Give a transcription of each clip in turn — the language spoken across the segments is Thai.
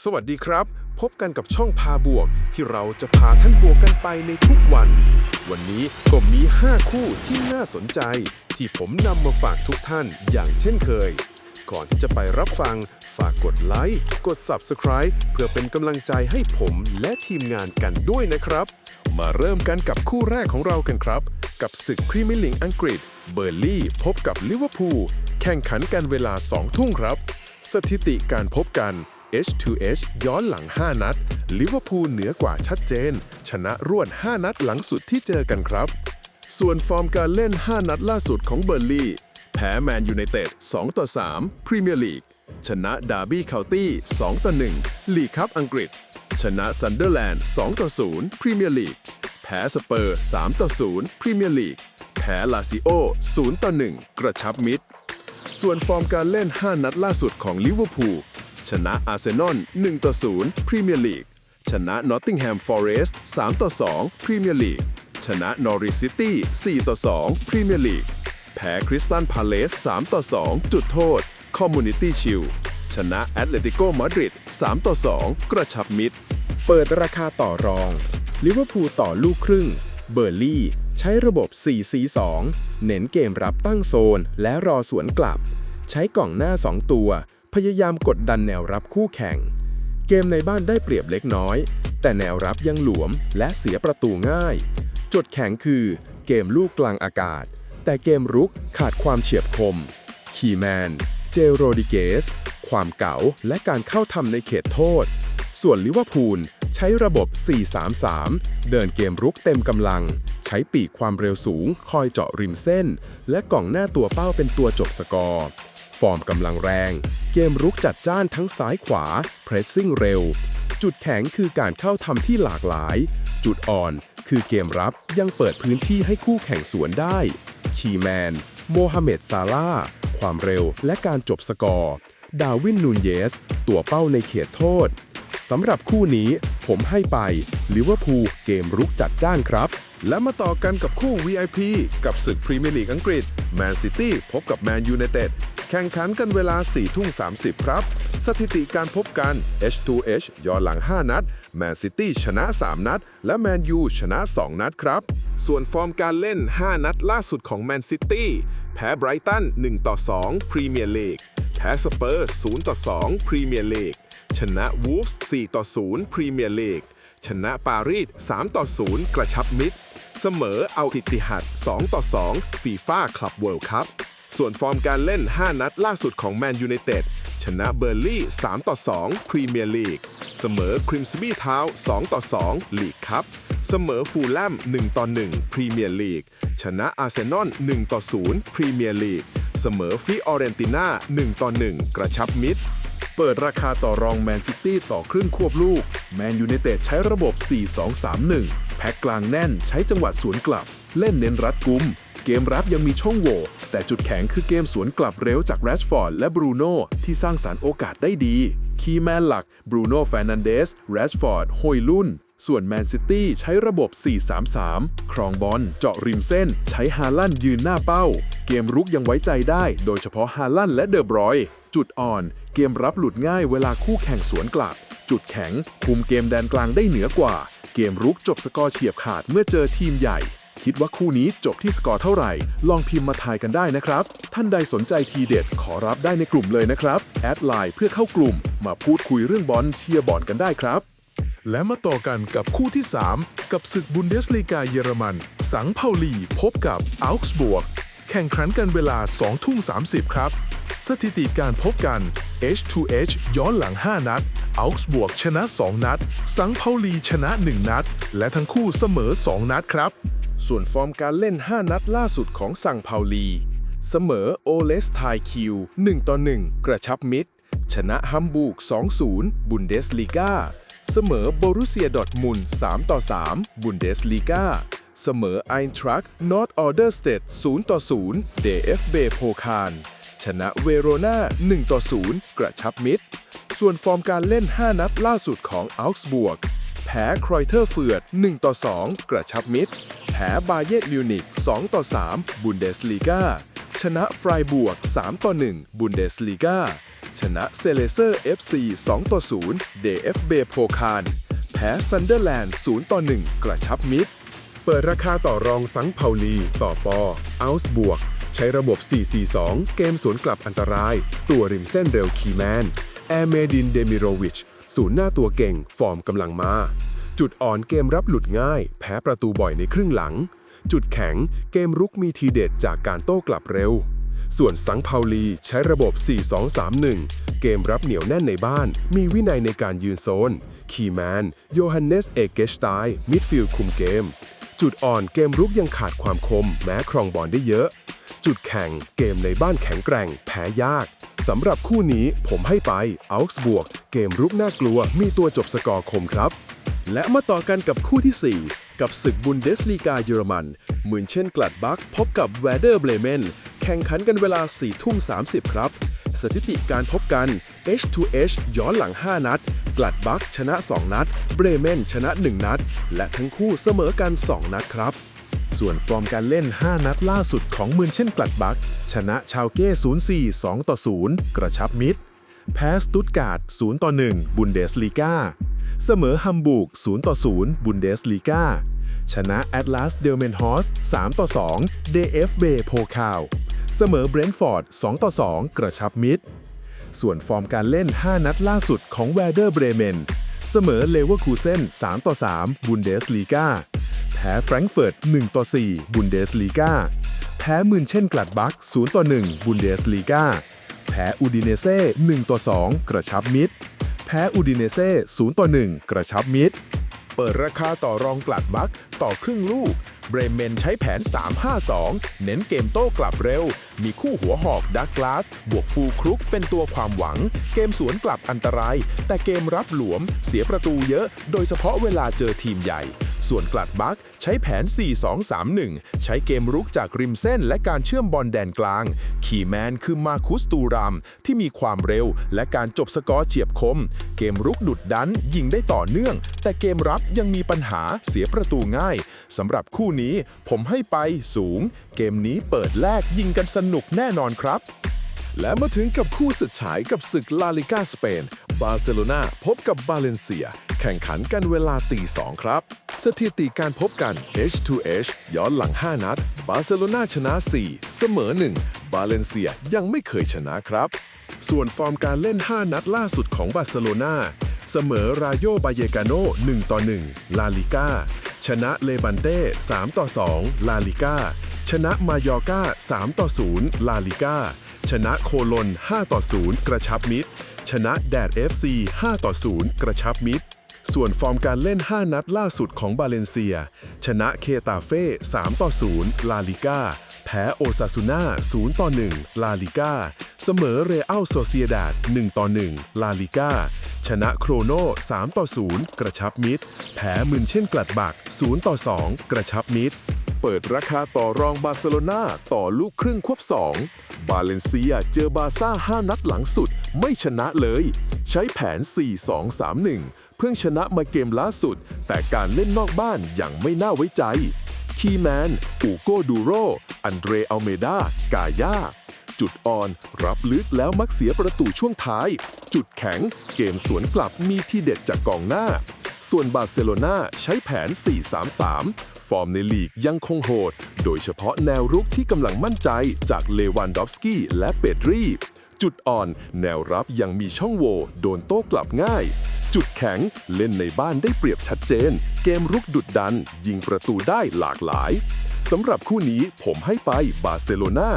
สวัสดีครับ พบกันกับช่องพาบวก ที่เราจะพาท่านบวกกันไปในทุกวัน วันนี้ก็มี 5 คู่ที่น่าสนใจ ที่ผมนำมาฝากทุกท่านอย่างเช่นเคย ก่อนที่จะไปรับฟัง ฝากกดไลค์กด Subscribe เพื่อเป็นกำลังใจให้ผมและทีมงานกันด้วยนะครับ มาเริ่มกันกับคู่แรกของเรากันครับ กับศึกพรีเมียร์ลีกอังกฤษ เบอร์ลี่พบกับลิเวอร์พูลแข่งขันกันเวลา2ทุ่มครับ สถิติการพบกัน H2H ย้อนหลัง 5 นัด ลิเวอร์พูลเหนือกว่าชัดเจน ชนะรวด 5 นัดหลังสุดที่เจอกันครับ ส่วนฟอร์มการเล่น 5 นัดล่าสุดของเบอร์ลี่ แพ้แมนยูไนเต็ด2ต่อ3พรีเมียร์ลีก ชนะดาร์บี้เคานตี้2ต่อ1ลีกคัพอังกฤษ ชนะซันเดอร์แลนด์2ต่อ0พรีเมียร์ลีก แพ้สเปอร์3ต่อ0พรีเมียร์ลีก แพ้ลาซิโอ0ต่อ1กระชับมิตรส่วนฟอร์มการเล่น 5 นัดล่าสุดของลิเวอร์พูล ชนะอาร์เซนอล1ต่อ0พรีเมียร์ลีก ชนะนอตติงแฮมฟอเรสต์3ต่อ2พรีเมียร์ลีก ชนะนอริสซิตี้4ต่อ2พรีเมียร์ลีก แพ้คริสตันพาเลส3ต่อ2จุดโทษ คอมมูนิตี้ชิลชนะแอตเลติโกมาดริด3ต่อ2กระชับมิตร เปิดราคาต่อรองลิเวอร์พูลต่อลูกครึ่ง เบอร์ลี่ใช้ระบบ 4-4-2 เน้นเกมรับตั้งโซนและรอสวนกลับ ใช้กล่องหน้า 2 ตัว พยายามกดดันแนวรับคู่แข่ง เกมในบ้านได้เปรียบเล็กน้อย แต่แนวรับยังหลวมและเสียประตูง่าย จุดแข็งคือเกมลูกกลางอากาศ แต่เกมรุกขาดความเฉียบคม คีแมน เจโรดิเกส ความเก๋าและการเข้าทำในเขตโทษ ส่วนลิเวอร์พูลใช้ระบบ 4-3-3 เดินเกมรุกเต็มกำลัง ใช้ปีกความเร็วสูง คอยเจาะริมเส้น และกล่องหน้าตัวเป้าเป็นตัวจบสกอร์ ฟอร์มกำลังแรง เกมรุกจัดจ้านทั้งซ้ายขวา เพรสซิ่งเร็ว จุดแข็งคือการเข้าทำที่หลากหลาย จุดอ่อนคือเกมรับยังเปิดพื้นที่ให้คู่แข่งสวนได้ คีแมน โมฮัมเหม็ดซาลาห์ความเร็วและการจบสกอร์ ดาวินนูนเยส ตัวเป้าในเขตโทษสำหรับคู่นี้ผมให้ไปลิเวอร์พูลเกมรุกจัดจ้านครับ และมาต่อกันกับคู่ VIP กับศึกพรีเมียร์ลีกอังกฤษแมนซิตี้พบกับแมนยูไนเต็ด แข่งขันกันเวลา 4 ทุ่ม 30 ครับ สถิติการพบกัน H2H ย้อนหลัง 5 นัด แมนซิตี้ชนะ 3 นัด และแมนยูชนะ 2 นัดครับ ส่วนฟอร์มการเล่น 5 นัดล่าสุดของแมนซิตี้แพ้ไบรตัน1ต่อ2พรีเมียร์ลีกแพ้สเปอร์0ต่อ2พรีเมียร์ลีกชนะวูฟส์4ต่อ0พรีเมียร์ลีกชนะปารีส3ต่อ0กระชับมิตร เสมอเอาติติหัด2ต่อ2ฟีฟ่าคลับเวิลด์คัพ ส่วนฟอร์มการเล่น 5 นัดล่าสุดของแมนยูไนเต็ดชนะเบอร์ลี่ 3 ต่อ 2 พรีเมียร์ลีก เสมอคริมสบี้เท้า 2 ต่อ 2 ลีกคัพเสมอฟูลแลม 1 ต่อ 1 พรีเมียร์ลีก ชนะอาร์เซนอล 1 ต่อ 0 พรีเมียร์ลีก เสมอฟิออเรนติน่า 1 ต่อ 1 กระชับมิตร เปิดราคาต่อรองแมนซิตี้ต่อครึ่งควบลูก แมนยูไนเต็ดใช้ระบบ 4-2-3-1 แพ็กกลางแน่นใช้จังหวะสวนกลับ เล่นเน้นรัดกุม เกมรับยังมีช่องโหว่แต่จุดแข็งคือเกมสวนกลับเร็วจากแรชฟอร์ดและบรูโน่ที่สร้างสารรค์โอกาสได้ดี คีแมนหลักบรูโน่แฟนันเดสแรชฟอร์ดฮอยลุนส่วนแมนซิตี้ใช้ระบบ 4-3-3 ครองบอลเจาะริมเส้น ใช้ฮาลันยืนหน้าเป้า เกมรุกยังไว้ใจได้ โดยเฉพาะฮาลันและเดอบรอย จุดอ่อน เกมรับหลุดง่ายเวลาคู่แข่งสวนกลับ จุดแข็งคุมเกมแดนกลางได้เหนือกว่า เกมรุกจบสกอร์เฉียบขาดเมื่อเจอทีมใหญ่ คิดว่าคู่นี้จบที่สกอร์เท่าไหร่ ลองพิมพ์มาทายกันได้นะครับ ท่านใดสนใจทีเด็ดขอรับได้ในกลุ่มเลยนะครับ แอดไลน์เพื่อเข้ากลุ่ม มาพูดคุยเรื่องบอลเชียร์บอลกันได้ครับ และมาต่อกันกับคู่ที่ 3 กับศึกบุนเดสลีกาเยอรมัน สังเปาลีพบกับอัลส์บวกแข่งขันกันเวลา2ทุ่ม30 ครับ สถิติการพบกัน H2H ย้อนหลัง 5 นัดอัลส์บวกชนะ 2 นัด สังเปาลีชนะ 1 นัด และทั้งคู่เสมอ 2 นัดครับ ส่วนฟอร์มการเล่น 5 นัดล่าสุดของสังเปาลี เสมอโอเลสไทคิว 1 ต่อ 1 กระชับมิตรชนะฮัมบูร์ก 2-0 บุนเดสลีกาเสมอโบรุเซียดอทมุน3ต่อ 3 บุนเดสลีกาเสมอไอ n ทรักนอร์ทออเดอร์สเตท0ต่อ0 DFB โพคารชนะเวโรนา1ต่อ0กระชับมิตรส่วนฟอร์มการเล่น 5 นัดล่าสุดของอัลส์บวก แพ้ครอยเทอร์เฟือด1ต่อ2 กระชับมิตร แพ้บาเยร์นมิวนิก2ต่อ3บุนเดสลีกาชนะฟรายบวก3ต่อ1บุนเดสลีกาชนะเซเลเซอร์ FC 2ต่อ0 DFB โพคารแพ้ซันเดอร์แลนด์0ต่อ1 กระชับมิตร เปิดราคาต่อรองสังเผาลีต่อปออัลส์บวก ใช้ระบบ 442 เกมสวนกลับอันตราย ตัวริมเส้นเร็วคีแมน แอร์เมดินเดมิโรวิช ศูนย์หน้าตัวเก่ง ฟอร์มกำลังมา จุดอ่อนเกมรับหลุดง่าย แพ้ประตูบ่อยในครึ่งหลัง จุดแข็งเกมรุกมีทีเด็ดจากการโต้กลับเร็ว ส่วนสังเผาลีใช้ระบบ 4-2-3-1 เกมรับเหนียวแน่นในบ้าน มีวินัยในการยืนโซน คีแมน โยฮันเนส เอเกชไตน์มิดฟิลด์คุมเกม จุดอ่อนเกมรุกยังขาดความคม แม้ครองบอลได้เยอะ จุดแข่งเกมในบ้านแข็งแกร่ง แพ้ยากสำหรับคู่นี้ผมให้ไปอัลส์บวก เกมรุกน่ากลัว มีตัวจบสกอร์คมครับ และมาต่อกันกับคู่ที่ 4 กับศึกบุนเดสลีกาเยอรมันเหมือนเช่นกลัดบักพบกับแวเดอร์เบรเมนแข่งขันกันเวลา4ทุ่ม30 ครับ สถิติการพบกัน H2H ย้อนหลัง 5 นัด กลัดบักชนะ 2 นัด เบรเมนชนะ 1 นัด และทั้งคู่เสมอกัน 2 นัดครับ ส่วนฟอร์มการเล่น 5 นัดล่าสุดของมืนเช่นกลัดบัก ชนะชาวเก้ 0-4 2 ต่อ 0 กระชับมิตร แพ้สตุตการ์ด 0 ต่อ 1 บุนเดสลีกาเสมอฮัมบูร์ก 0 ต่อ 0 บุนเดสลีกาชนะแอตลาสเดลเมนฮอส 3 ต่อ 2 DFB โพคาว เสมอเบรนท์ฟอร์ด 2 ต่อ 2 กระชับมิตร ส่วนฟอร์มการเล่น 5 นัดล่าสุดของแวเดอร์เบรเมน เสมอเลเวอร์คูเซน3 ต่อ 3 บุนเดสลีกา พ้แฟรงก์เฟิร์ต1ต่อ4บุนเดสลีกาแพ้มืนเช่นกลัดบัก0ต่อ1บุนเดสลีกาแพ้อูดิเนเซ่1ต่อ2 กระชับมิตรแพ้อูดิเนเซ่0ต่อ1 กระชับมิตรเปิดราคาต่อรองกลัดบักต่อครึ่งลูกเบรเมนใช้แผน 3-5-2 เน้นเกมโต้กลับเร็ว มีคู่หัวหอกดักกลาส บวกฟูครุกเป็นตัวความหวัง เกมสวนกลับอันตราย แต่เกมรับหลวม เสียประตูเยอะ โดยเฉพาะเวลาเจอทีมใหญ่ ส่วนกลัดบักใช้แผน 4-2-3-1 ใช้เกมรุกจากริมเส้นและการเชื่อมบอลแดนกลาง คีแมนคือมาคุสตูรามที่มีความเร็ว และการจบสกอร์เฉียบคม เกมรุกดุดดันยิงได้ต่อเนื่อง แต่เกมรับยังมีปัญหาเสียประตูง่ายสำหรับคู่นี้ผมให้ไปสูง เกมนี้เปิดแรกยิงกันสนุกแน่นอนครับ และมาถึงกับคู่สุดฉายกับศึกลาลิกาสเปน บาร์เซโลนาพบกับบาเลนเซีย แข่งขันกันเวลาตีสองครับ สถิติการพบกัน H2H ย้อนหลัง 5 นัด บาร์เซโลนาชนะ 4 เสมอ 1 บาเลนเซียยังไม่เคยชนะครับ ส่วนฟอร์มการเล่น 5 นัดล่าสุดของบาร์เซโลนาเสมอราโยบาเยกาโน1ต่อ1ลาลิกา ชนะเลบันเต้3ต่อ2 ลาลิก้า ชนะมายอร์กา3ต่อ0 ลาลิก้า ชนะโคลน5ต่อ0 กระชับมิตร ชนะแดด FC 5ต่อ0 กระชับมิตร ส่วนฟอร์มการเล่น 5 นัดล่าสุดของบาเลนเซีย ชนะเคตาเฟ่3ต่อ0 ลาลิก้า แพ้โอซาซูน่า0ต่อ1ลาลิก้า เสมอเรอัลโซเซียดาด1ต่อ1ลาลิก้า ชนะโครโน3ต่อ0กระชับมิตรแพ้มึนเช่นกลัดบัก0ต่อ2กระชับมิตรเปิดราคาต่อรองบาร์เซโลนาต่อลูกครึ่งควบ 2 บาเลนเซียเจอบาซ่า 5 นัดหลังสุดไม่ชนะเลย ใช้แผน 4-2-3-1 เพิ่งชนะมาเกมล่าสุด แต่การเล่นนอกบ้านยังไม่น่าไว้ใจ คีแมน อูโกดูโร อันเดรอัลเมดา กาย่าจุดอ่อน รับลึกแล้วมักเสียประตูช่วงท้าย จุดแข็ง เกมสวนกลับมีที่เด็ดจากกองหน้า ส่วนบาร์เซโลนาใช้แผน 4-3-3 ฟอร์มในลีกยังคงโหด โดยเฉพาะแนวรุกที่กำลังมั่นใจจากเลวันดอฟสกี้และเปดรีจุดอ่อน แนวรับยังมีช่องโหว่โดนโต้กลับง่าย จุดแข็ง เล่นในบ้านได้เปรียบชัดเจน เกมรุกดุดดัน ยิงประตูได้หลากหลายสำหรับคู่นี้ผมให้ไปบาร์เซโลนา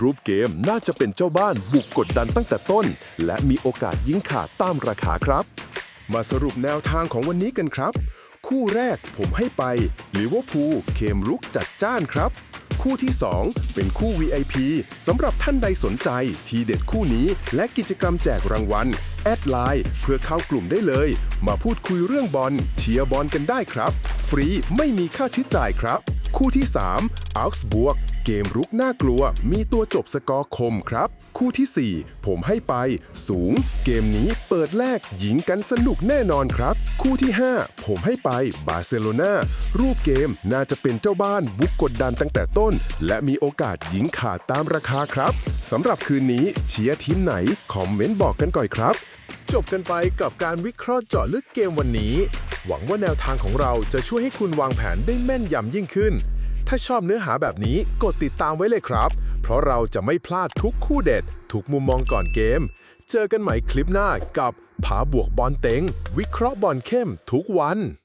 รูปเกมน่าจะเป็นเจ้าบ้านบุกกดดันตั้งแต่ต้น และมีโอกาสยิงขาดตามราคาครับ มาสรุปแนวทางของวันนี้กันครับ คู่แรกผมให้ไปลิเวอร์พูลเคมรุกจัดจ้านครับ คู่ที่ 2 เป็นคู่ VIP สำหรับท่านใดสนใจ ทีเด็ดคู่นี้และกิจกรรมแจกรางวัล แอดไลน์เพื่อเข้ากลุ่มได้เลย มาพูดคุยเรื่องบอลเชียร์บอลกันได้ครับ ฟรีไม่มีค่าใช้จ่ายครับ คู่ที่3อัลส์บวกเกมรุกน่ากลัว มีตัวจบสกอร์คมครับ คู่ทีสี่4 ผมให้ไป สูง เกมนี้เปิดแรกหญิงกันสนุกแน่นอนครับ คู่ที่ 5 ผมให้ไปบาร์เซโลนารูปเกมน่าจะเป็นเจ้าบ้านบุกกดดันตั้งแต่ต้น และมีโอกาสยิงขาดตามราคาครับสำหรับคืนนี้เชียร์ทีมไหน คอมเมนต์บอกกันก่อนครับ จบกันไปกับการวิเคราะห์เจาะลึกเกมวันนี้ หวังว่าแนวทางของเราจะช่วยให้คุณวางแผนได้แม่นยำยิ่งขึ้น ถ้าชอบเนื้อหาแบบนี้กดติดตามไว้เลยครับ เพราะเราจะไม่พลาดทุกคู่เด็ดทุกมุมมองก่อนเกม เจอกันใหม่คลิปหน้ากับ ผาบวกบอลเต็ง วิเคราะห์บอลเข้มทุกวัน